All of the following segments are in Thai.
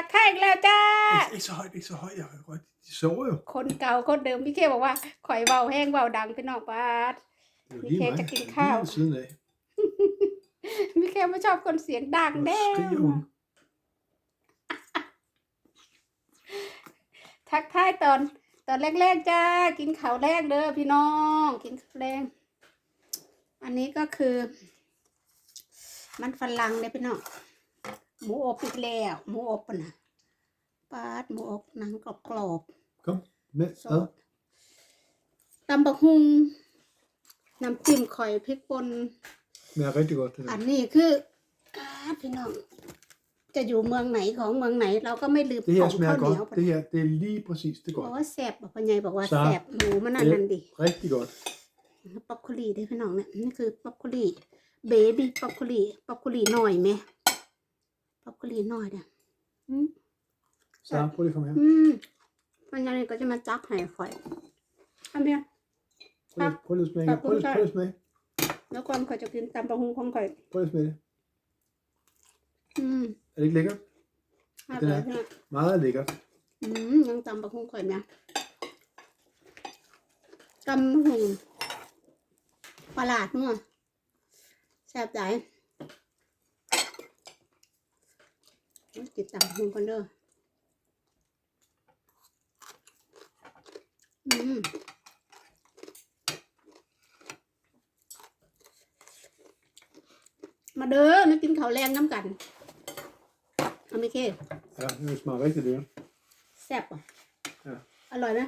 ทักทายอีกแล้วจ้า Ikke, ikke så højt, ikke så højt. Jeg kan godt. De sover jo. คนเก่าคนเดิมพี่เคบอกว่าข่อยเบาแห้งเบาดังพี่น้องปาด Det er jo Vi lige kan mig. ikke give Det er krav. lige ved siden af. พี่เคไม่ชอบคนเสียงดัง Nu แน่ skriger hun. ทักทายตอนตอนแรกๆจ้า กินข้าวแรกเด้อพี่น้อง กินข้าวแรกอันนี้ก็คือ มันฝรั่งเนี่ยพี่น้อง หมูอบอีกแล้วหมูอบปะนะปาดหมูอบหนังกรอบๆ Kom, med. ส Hvad? ดตำบักฮุงน้ำจิ้มข่อยพริกป่น Smager rigtig godt, det อั der. นนี้คืออาพี่น้องจะอยู่เมืองไหนของเมืองไหน เราก็ไม่ลืม Det ข her องข้าว smager เหนียว godt. Det her, det er lige præcis det บอก godt. ว่าแสบบอกปัญญบอกว่าจ้าแสบหมูมันนั่นนั่นดิ Rigtig godt. ป๊อปคุรีได้อพี่น้องเนี่ยนี่คือป๊อปคุรีเบบี้ป๊อปคุรีป๊อปคุรีหน่อยไหม ป๊อปคุรีหน่อยเด้ออืม Så prøv lige at komme her. อืมมันยังไงก็จะมาจักให้ข่อยอันเนี้ย Prøv lige, prøv lige at smage. Tak, Prøv lige, tak. prøv lige at smage. แล้วความข่อยจะกินตำบักฮุงของข่อย Prøv lige at smage det. อืม Er det ikke lækkert? น่า Det เบื่อ er พี่น้อง meget lækkert. อืมยังตำบักหุ่งข่อยเนี่ยตำบักหุ่งปลาหลาดนัวแซ่บใจ ติดตำบักหุ่งกันเด้ออืมมาเด้อมากินข้าวแรงน้ำกันเอาไหม่เค Ja, det smager rigtig lækkert. แซ่บอะ Ja. อร่อยนะ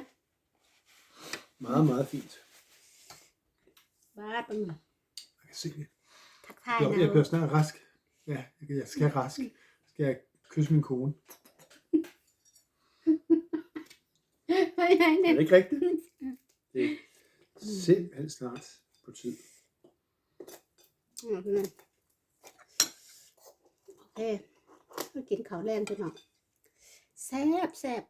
Meget, meget fint. บ้าตึง Jeg kan se det. ทักทาย Jeg, นะ jeg bliver snart rask. Ja, jeg, jeg skal rask. Skal jeg kysse min kone? เฮ้ยไง Er เนี่ย det ikke rigtigt? Det er simpelthen snart på tid. อืมนั่นโอเคมากินข้าวแรงไปหน่อยแซ่บแซ่บ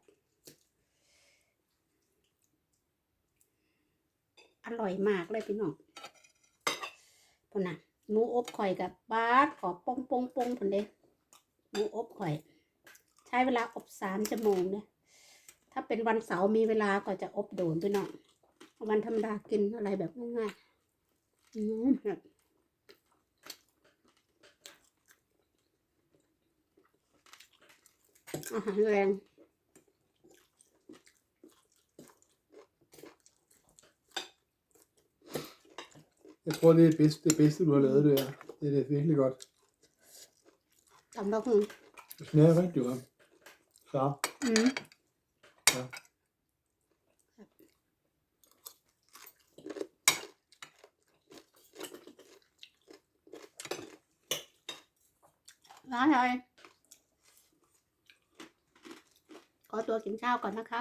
อร่อยมากเลยพี่น้องพุ่นน่ะหมูอบข่อยกับบาสขอปงปงปงพุ่นเด้ หมูอบข่อย ใช้เวลาอบสามชั่วโมงเนี่ยถ้าเป็นวันเสาร์มีเวลาก็จะอบโดนพี่น้องวันธรรมดากินอะไรแบบง่ายๆอืมอาหารแรง Jeg tror, det er bedst, det bedste du har lavet, det her. Det er det virkelig godt. ตำบักหุ่ง Det smager rigtig godt. Så, อืม ja. ร้านอะไรขอตัวกินข้าวก่อนนะคะ